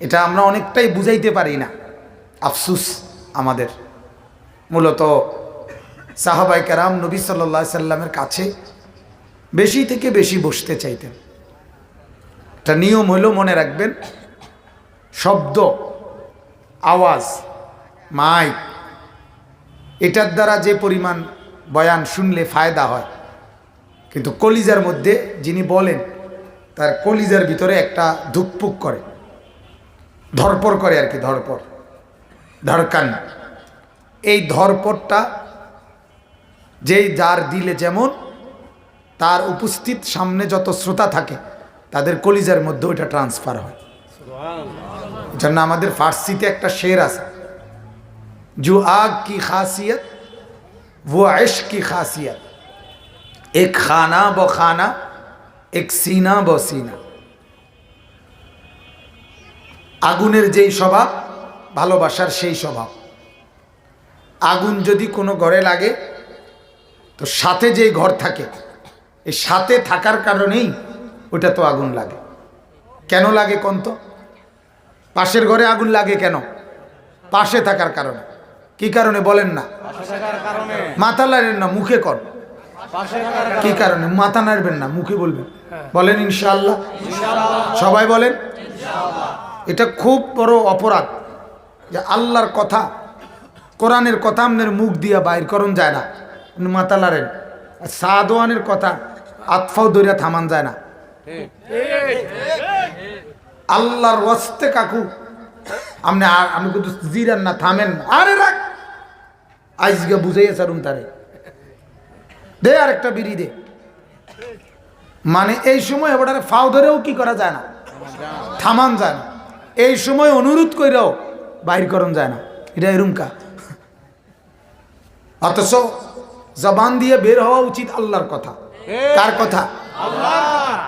এটা আমরা অনেকটাই বুঝাইতে পারি না। আফসুস আমাদের। মূলত সাহাবাই কারাম নবী সাল্লা সাল্লামের কাছে বেশি থেকে বেশি বসতে চাইতেন। একটা নিয়ম হলো, মনে রাখবেন, শব্দ, আওয়াজ, মাইক, এটার দ্বারা যে পরিমাণ বয়ান শুনলে ফায়দা হয়। কিন্তু কলিজার মধ্যে যিনি বলেন, তার কলিজার ভিতরে একটা ধুকপুক করে। ধরপর করে আর কি ধরপর ধরকান এই ধরপরটা যেই যার দিলে যেমন তার উপস্থিত সামনে যত শ্রোতা থাকে তাদের কলিজার মধ্যে ওইটা ট্রান্সফার হয় জন্য আমাদের ফার্সিতে একটা শের আছে जो आग की खासियत वो इश्क की खासियत एक खाना ब खाना এক সিনা ব সিনা আগুনের যেই স্বভাব ভালোবাসার সেই স্বভাব। আগুন যদি কোনো ঘরে লাগে তো সাথে যেই ঘর থাকে এই সাথে থাকার কারণেই ওটা তো আগুন লাগে। কেন লাগে কোন তো পাশের ঘরে আগুন লাগে কেন? পাশে থাকার কারণে। কি কারণে বলেন না? মাথা নাড়েন না মুখে কর। কি কারণে? মাথা নাড়বেন না মুখে বলবেন। বলেন ইনশাআল্লাহ। সবাই বলেন? এটা খুব বড় অপরাধ যে আল্লাহর কথা, কোরআনের কথা আপনার মুখ দিয়া বাইর করণ যায় না। আর সাদওয়ানের কথা আতফাও দরিয়া থামান যায় না। আল্লাহর ওয়াস্তে কাকু আপনি আর, আমি কিন্তু জিরান না, থামেন। আরে রাখ! আজকে বুঝাইয়া সারুন তারে। দে আর একটা বিড়ি দে। মানে এই সময় এবার ফাও ধরেও কি করা যায় না? থামান যায় না। এই সময় অনুরোধ কইরাও বাইর করণ যায় না। এটা এরুমকা। অথচ জবান দিয়ে বের হওয়া উচিত আল্লাহর কথা। কার কথা?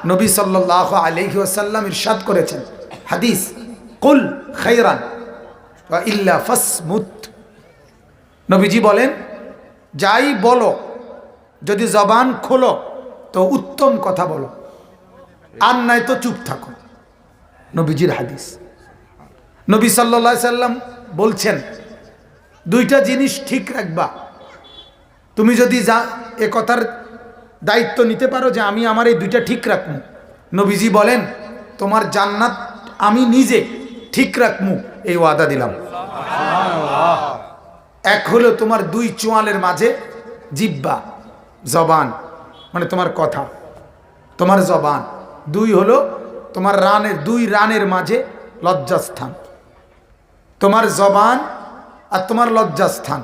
নবী সাল্লাহ আলহি আসাল্লাম ইরশাদ করেছেন। হাদিস কুল খাইরান ইল্লা ফাসমুত। নবীজি বলেন যাই বলো যদি জবান খোলো তো উত্তম কথা বলো। আর নাই তো চুপ থাকো। নবীজির হাদিস। নবী সাল্লা সাল্লাম বলছেন, দুইটা জিনিস ঠিক রাখবা। তুমি যদি যা, এ কথার দায়িত্ব নিতে পারো যে আমি আমার এই দুইটা ঠিক রাখব নবীজি বলেন, তোমার জান্নাত আমি নিজে ঠিক রাখমু, এই ওয়াদা দিলাম। এক হলো তোমার দুই চোয়ালের মাঝে জিব্বা, জবান মানে তোমার কথা, তোমার জবান। দুই হলো তোমার রানের, দুই রানের মাঝে লজ্জাস্থান। তোমার জবান আর তোমার লজ্জাস্থান।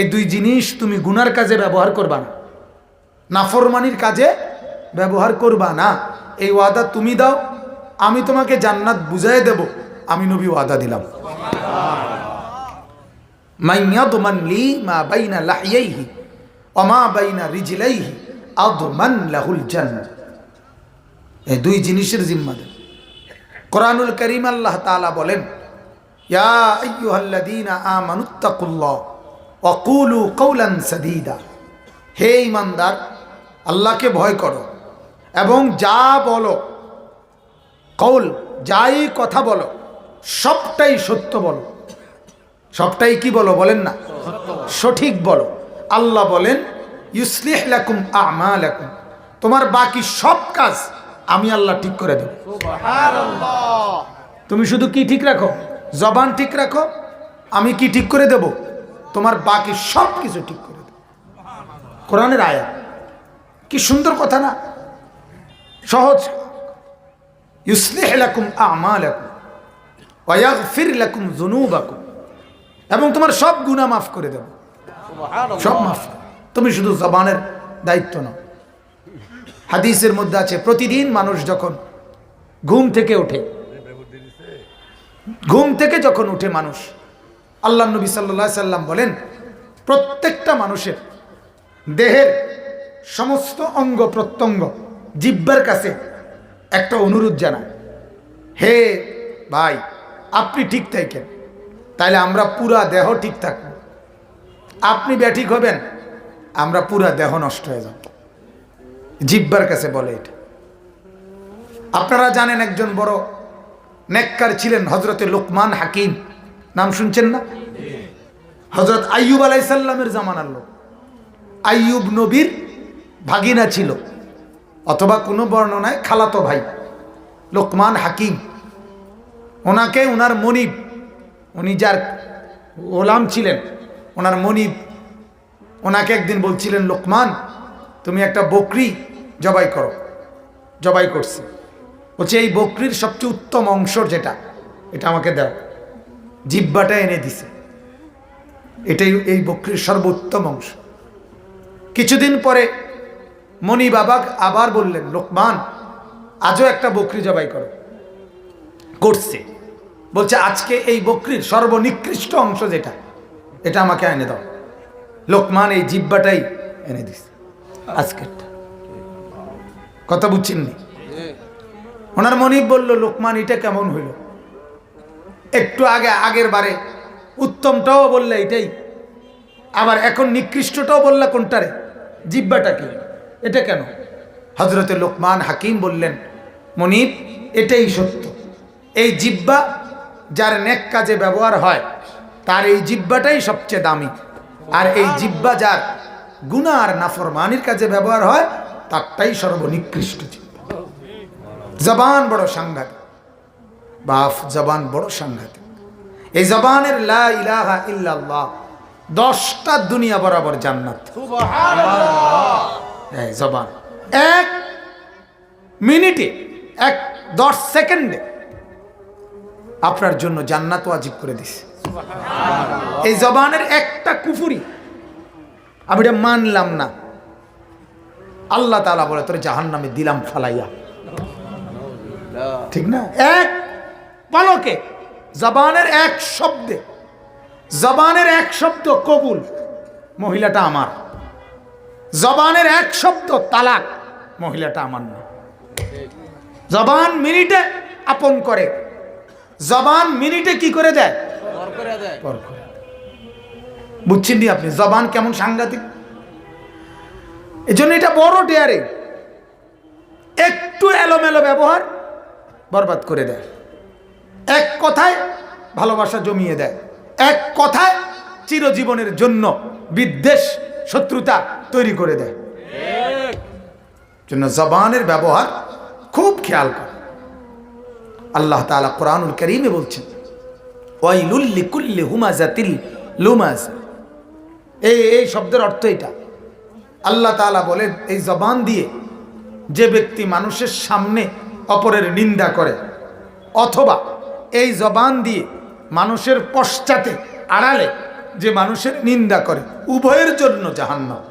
এই দুই জিনিস তুমি গুনার কাজে ব্যবহার করবা না। নাফরমানির কাজে ব্যবহার করবা না। এই ওয়াদা তুমি দাও, আমি তোমাকে জান্নাত বুঝাই দেব, আমি নবী ওয়াদা দিলাম। মাইয়াদমান লি মা বাইনা লাহিয়াইহি অমা বাইনা রিজলাইহি লাহুল এই দুই জিনিসের জিম্মা দেন কোরআনুল করিম আল্লাহ তাআলা বলেন ইয়া আইয়ুহাল্লাযীনা আমানুত্তাকুল্লাহ ওয়া কুলু কওলান সাদীদা। হে ইমানদার আল্লাহকে ভয় করো এবং যা বলো কৌল যাই কথা বলো সবটাই সত্য বলো। সবটাই কি বলো বলেন না? সঠিক বলো। আল্লাহ বলেন ইউসলিহ লাকুম আমালাকুম। তোমার বাকি সব কাজ আমি আল্লাহ ঠিক করে দেব। তুমি শুধু কি ঠিক রাখো? জবান ঠিক রাখো আমি কি ঠিক করে দেব? তোমার বাকি সব কিছু ঠিক করে দেব। কোরআনের আয়া কি সুন্দর কথা না? সহজ। ইউসলিহ লাকুম আমালাকুম ওয়া ইয়াগফির লাকুম যুনুবাকুম। এবং তোমার সব গুনাহ মাফ করে দেব। সব মাফ। তুমি শুধু জবানের দায়িত্ব নাও। হাদিসের মধ্যে আছে প্রতিদিন মানুষ যখন ঘুম থেকে ওঠে ঘুম থেকে যখন উঠে মানুষ, আল্লাহ নবী সাল্লা সাল্লাম বলেন, প্রত্যেকটা মানুষের দেহের সমস্ত অঙ্গ প্রত্যঙ্গ জিব্বার কাছে একটা অনুরোধ জানায়, হে ভাই, আপনি ঠিক থাকেন তাহলে আমরা পুরা দেহ ঠিক থাকব। আপনি ব্যাঠিক হবেন, আমরা পুরা দেহ নষ্ট হয়ে যাব। জিব্বার কাছে বলে এটা। আপনারা জানেন একজন বড় নেককার ছিলেন হজরতে লোকমান হাকিম। নাম শুনছেন না? হজরত আইয়ুব আলাইসাল্লামের জামানার লোক। আইয়ুব নবীর ভাগিনা ছিল। অথবা কোনো বর্ণনায় খালাতো ভাই, লোকমান হাকিম। ওনাকে ওনার মনিব, উনি যার ওলাম ছিলেন, ওনার মনিব, ওনাকে একদিন বলছিলেন, লোকমান, তুমি একটা বকরি জবাই করো, জবাই করছে। বলছে, এই বকরির সবচেয়ে উত্তম অংশ যেটা, এটা আমাকে দাও। জিব্বাটা এনে দিছে। এটাই এই বকরির সর্বোত্তম অংশ। কিছুদিন পরে মণি বাবা আবার বললেন, লোকমান, আজও একটা বকরি জবাই করো। করছে। বলছে, আজকে এই বকরির সর্বনিকৃষ্ট অংশ যেটা, এটা আমাকে এনে দাও। লোকমান এই জিব্বাটাই এনে দিছে। আজকেরটা। কথা বুঝছেননি ওনার মনিব বলল, লোকমান, এটা কেমন হইল? একটু আগে, আগের বারে, উত্তমটাও বললে এটাই, আবার এখন নিকৃষ্টটাও বললা কোনটারে? জিব্বাটা কি এটা কেন? হজরতে লোকমান হাকিম বললেন, মনিব, এটাই সত্য। এই জিব্বা যার নেক কাজে ব্যবহার হয়, তার এই জিব্বাটাই সবচেয়ে দামি। আর এই জিব্বা যার গুণা আর নাফরমানির কাজে ব্যবহার হয়, তারটাই সর্বনিকৃষ্ট জবান বড় সাংঘাতিক। বাফ জবান বড় সাংঘাতিক। এই জবানের লা ইলাহা ইল্লাল্লাহ দশটা দুনিয়া বরাবর জান্নাত। জবান। এক মিনিটে এক দশ সেকেন্ডে আপনার জন্য জান্নাত ওয়াজিব করে দিছে। এই জবানের একটা কুফুরি আমি এটা মানলাম না। আল্লাহ তাআলা বলে তোর জাহান নামে দিলাম ফালাইয়া। ঠিক না? এক পলকে জবানের এক শব্দে জবানের এক শব্দ কবুল মহিলাটা আমার। জবানের এক শব্দ তালাক মহিলাটা আমার না। জবান মিনিটে আপন করে। জবান মিনিটে কি করে দেয়? বুঝছেন দি আপনি জবান কেমন সাংঘাতিক? এজন্য এটা বড় ডেয়ারে একটু এলোমেলো ব্যবহার বরবাদ করে দেয়। এক কথায় ভালোবাসা জমিয়ে দেয়। এক কথায় চিরজীবনের জন্য বিদ্বেষ শত্রুতা তৈরি করে দেয়। জন্য জবানের ব্যবহার খুব খেয়াল করে। আল্লাহ তাআলা কোরআনুল করিমে বলছেন ওয়াইলুল্লি কুল্লি হুমাজাতিল লুমাজ। এই এই শব্দের অর্থ এটা। আল্লাহ তাআলা বলেন এই জবান দিয়ে যে ব্যক্তি মানুষের সামনে অপরের নিন্দা করে। অথবা এই জবান দিয়ে মানুষের পশ্চাতে আড়ালে যে মানুষের নিন্দা করে, উভয়ের জন্য জাহান্নাম।